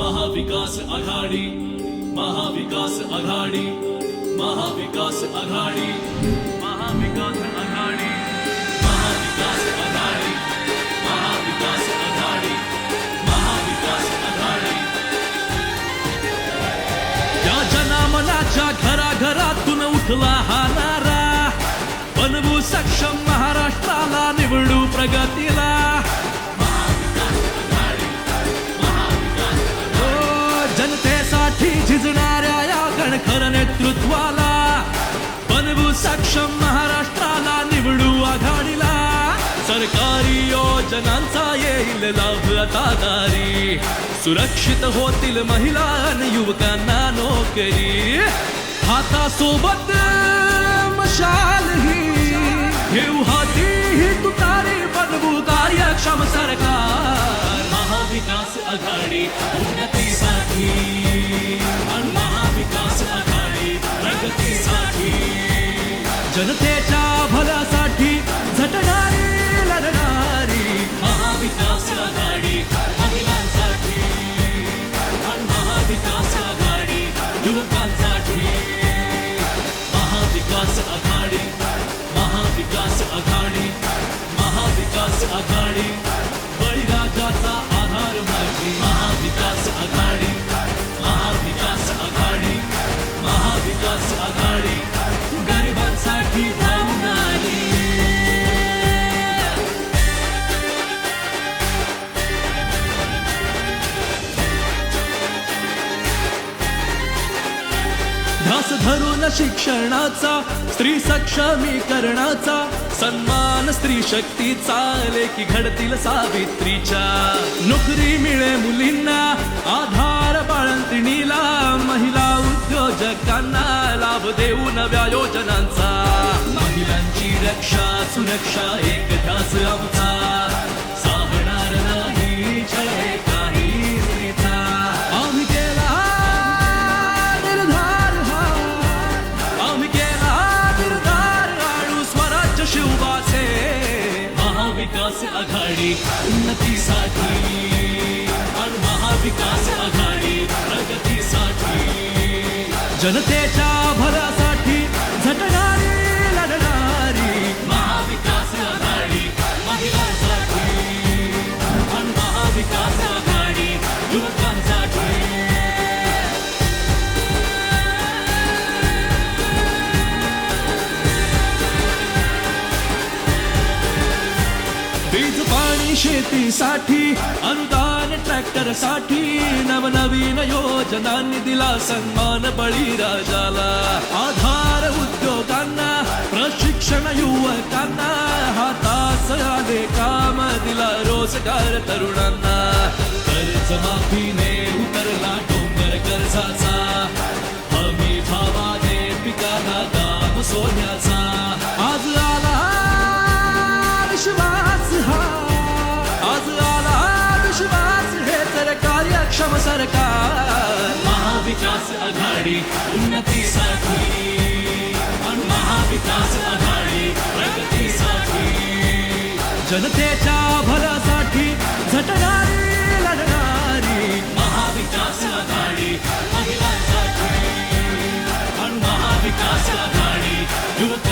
महाविकास आघाडी महाविकास आघाडी महाविकास आघाडी महाविकास आघाडी महाविकास आघाडी महाविकास आघाडी महाविकास आघाडी. या जनामनाच्या घराघरातून उठला हा नारा. बनवू सक्षम महाराष्ट्राला निवडू प्रगतीला. सरकारी योजनांचा येईल लाभ आता दारी. सुरक्षित होतील महिला आणि युवकांना नोकरी. हातासोबत मशाल ही. घेऊ हाती ही तुतारी बनवू कार्यक्षम सरकार. महाविकास आघाडी उन्नतीसाठी. महाविकास आघाडी प्रगतीसाठी. जनते आघाडी. बळीराजाचा आधार माझी महाविकास आघाडी. महाविकास आघाडी. महाविकास आघाडी. गरिबांसाठी धावणारी. ध्यास धरून शिक्षणाचा स्त्री सक्षमीकरणाचा सन्मान स्त्री चाले की घडतील सावित्रीच्या. नोकरी मिळे मुलींना आधार बाळंतिणीला महिला उद्योजकांना लाभ देऊ नव्या योजनांचा. महिलांची रक्षा सुरक्षा एकता आघाडी उन्नतीसाठी आणि महाविकास आघाडी प्रगतीसाठी. जनतेच्या भल्यासाठी पाणी शेतीसाठी अनुदान ट्रॅक्टरसाठी नवनवीन योजनांनी दिला सन्मान बळीराजाला आधार उद्योगांना प्रशिक्षण युवकांना हातास आले काम दिला रोजगार तरुणांना. कर्ज माफीने सक्षम सरकार महाविकास आघाडी उन्नतीसाठी. महाविकास आघाडी प्रगतीसाठी. जनतेच्या भलासाठी झटणारी लढणारी. महाविकास आघाडी महिलांसाठी. महाविकास आघाडी युवक